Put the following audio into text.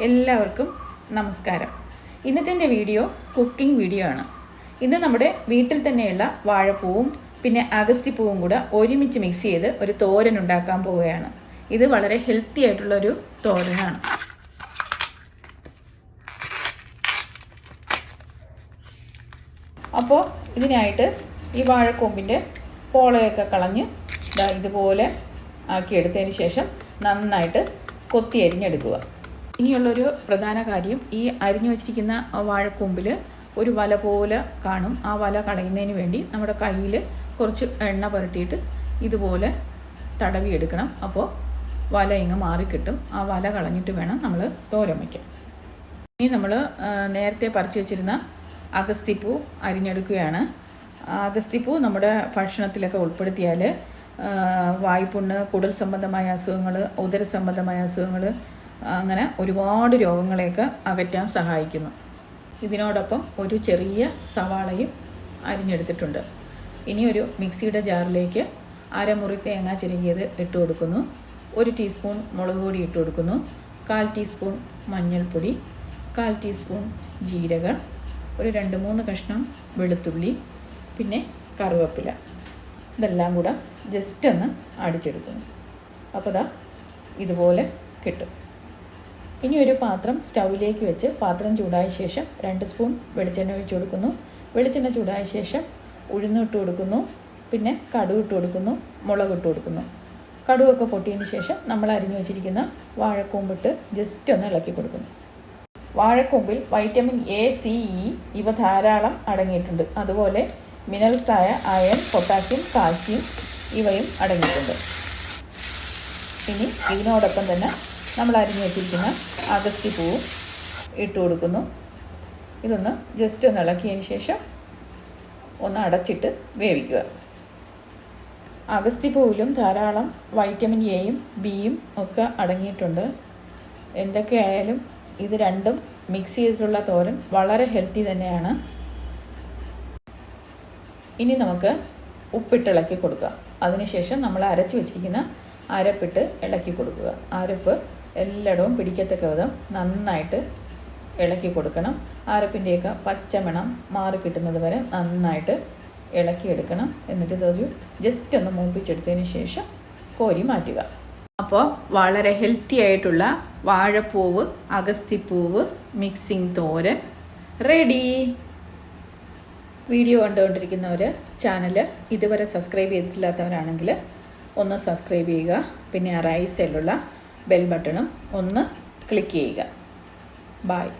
എല്ലാവർക്കും നമസ്കാരം. ഇന്നത്തെ വീഡിയോ കുക്കിംഗ് വീഡിയോ ആണ്. ഇന്ന് നമ്മുടെ വീട്ടിൽ തന്നെയുള്ള വാഴപ്പൂവും പിന്നെ അഗസ്തിപ്പൂവും കൂടെ ഒരുമിച്ച് മിക്സ് ചെയ്ത് ഒരു തോരൻ ഉണ്ടാക്കാൻ പോവുകയാണ്. ഇത് വളരെ ഹെൽത്തി ആയിട്ടുള്ളൊരു തോരനാണ്. അപ്പോൾ ഇതിനായിട്ട് ഈ വാഴക്കൊമ്പിന്റെ പോളയൊക്കെ കളഞ്ഞ് ഇതുപോലെ ആക്കിയെടുത്തതിന് ശേഷം നന്നായിട്ട് കൊത്തി അരിഞ്ഞെടുക്കുക. ഇനിയുള്ളൊരു പ്രധാന കാര്യം ഈ അരിഞ്ഞു വച്ചിരിക്കുന്ന വാഴക്കൊമ്പിൽ ഒരു വല പോലെ കാണും. ആ വല കളയുന്നതിന് വേണ്ടി നമ്മുടെ കയ്യിൽ കുറച്ച് എണ്ണ പുരട്ടിയിട്ട് ഇതുപോലെ തടവി എടുക്കണം അപ്പോൾ വല ഇങ്ങ് മാറിക്കിട്ടും. ആ വല കളഞ്ഞിട്ട് വേണം നമ്മൾ തോരൻ വയ്ക്കാൻ. ഇനി നമ്മൾ നേരത്തെ പറിച്ചു വെച്ചിരുന്ന അഗസ്തിപ്പൂ അരിഞ്ഞെടുക്കുകയാണ്. അഗസ്തിപ്പൂ നമ്മുടെ ഭക്ഷണത്തിലൊക്കെ ഉൾപ്പെടുത്തിയാൽ വായ്പുണ്ണ് കുടൽ സംബന്ധമായ അസുഖങ്ങൾ ഉദര സംബന്ധമായ അസുഖങ്ങൾ അങ്ങനെ ഒരുപാട് രോഗങ്ങളെയൊക്കെ അകറ്റാൻ സഹായിക്കുന്നു. ഇതിനോടൊപ്പം ഒരു ചെറിയ സവാളയും അരിഞ്ഞെടുത്തിട്ടുണ്ട്. ഇനി ഒരു മിക്സിയുടെ ജാറിലേക്ക് അരമുറി തേങ്ങ ചിരകിയത് ഇട്ട് കൊടുക്കുന്നു. ഒരു ടീസ്പൂൺ മുളക് പൊടി ഇട്ട് കൊടുക്കുന്നു. കാൽ ടീസ്പൂൺ മഞ്ഞൾപ്പൊടി കാൽ ടീസ്പൂൺ ജീരകം ഒരു രണ്ട് മൂന്ന് കഷ്ണം വെളുത്തുള്ളി പിന്നെ കറിവേപ്പില. ഇതെല്ലാം കൂടെ ജസ്റ്റ് ഒന്ന് അടിച്ചെടുക്കുന്നു. അപ്പോൾ ഇതാ ഇതുപോലെ കിട്ടും. ഇനി ഒരു പാത്രം സ്റ്റൗവിലേക്ക് വെച്ച് പാത്രം ചൂടായ ശേഷം രണ്ട് സ്പൂൺ വെളിച്ചെണ്ണ ഒഴിച്ച് കൊടുക്കുന്നു. വെളിച്ചെണ്ണ ചൂടായ ശേഷം ഉഴുന്ന് ഇട്ട് കൊടുക്കുന്നു. പിന്നെ കടുക് ഇട്ട് കൊടുക്കുന്നു. മുളക് ഇട്ട് കൊടുക്കുന്നു. കടുവൊക്കെ പൊട്ടിയതിന് ശേഷം നമ്മൾ അരിഞ്ഞു വെച്ചിരിക്കുന്ന വാഴക്കൂമ്പിട്ട് ജസ്റ്റ് ഒന്ന് ഇളക്കി കൊടുക്കുന്നു. വാഴക്കൂമ്പിൽ വൈറ്റമിൻ എ സി ഇ ഇവ ധാരാളം അടങ്ങിയിട്ടുണ്ട്. അതുപോലെ മിനറൽസായ അയൺ പൊട്ടാസ്യം കാൽസ്യം ഇവയും അടങ്ങിയിട്ടുണ്ട്. ഇനി ഇതിനോടൊപ്പം തന്നെ നമ്മൾ അരിഞ്ഞു വെച്ചിരിക്കുന്ന അഗസ്തി പൂവും ഇട്ട് കൊടുക്കുന്നു. ഇതൊന്ന് ജസ്റ്റ് ഒന്ന് ഇളക്കിയതിന് ശേഷം ഒന്ന് അടച്ചിട്ട് വേവിക്കുക. അഗസ്തി പൂവിലും ധാരാളം വൈറ്റമിൻ എയും ബിയും ഒക്കെ അടങ്ങിയിട്ടുണ്ട്. എന്തൊക്കെയായാലും ഇത് രണ്ടും മിക്സ് ചെയ്തിട്ടുള്ള തോരൻ വളരെ ഹെൽത്തി തന്നെയാണ്. ഇനി നമുക്ക് ഉപ്പിട്ട് ഇളക്കി കൊടുക്കുക അതിനുശേഷം നമ്മൾ അരച്ച് വെച്ചിരിക്കുന്ന അരപ്പിട്ട് ഇളക്കി കൊടുക്കുക. അരപ്പ് എല്ലായിടവും പിടിക്കത്തക്ക വിധം നന്നായിട്ട് ഇളക്കി കൊടുക്കണം. അരപ്പിന്റെയൊക്കെ പച്ചമണം മാറി കിട്ടുന്നത് വരെ നന്നായിട്ട് ഇളക്കിയെടുക്കണം. എന്നിട്ട് ഇതൊരു ജസ്റ്റ് ഒന്ന് മൂപ്പിച്ചെടുത്തതിന് ശേഷം കോരി മാറ്റുക. അപ്പോൾ വളരെ ഹെൽത്തി ആയിട്ടുള്ള വാഴപ്പൂവ് അഗസ്തിപ്പൂവ് മിക്സിംഗ് തോരൻ റെഡി വീഡിയോ കണ്ടുകൊണ്ടിരിക്കുന്നവർ ചാനൽ ഇതുവരെ സബ്സ്ക്രൈബ് ചെയ്തിട്ടില്ലാത്തവരാണെങ്കിൽ ഒന്ന് സബ്സ്ക്രൈബ് ചെയ്യുക. പിന്നെ സൈഡിലുള്ള ബെൽ ബട്ടണും ഒന്ന് ക്ലിക്ക് ചെയ്യുക. ബായ്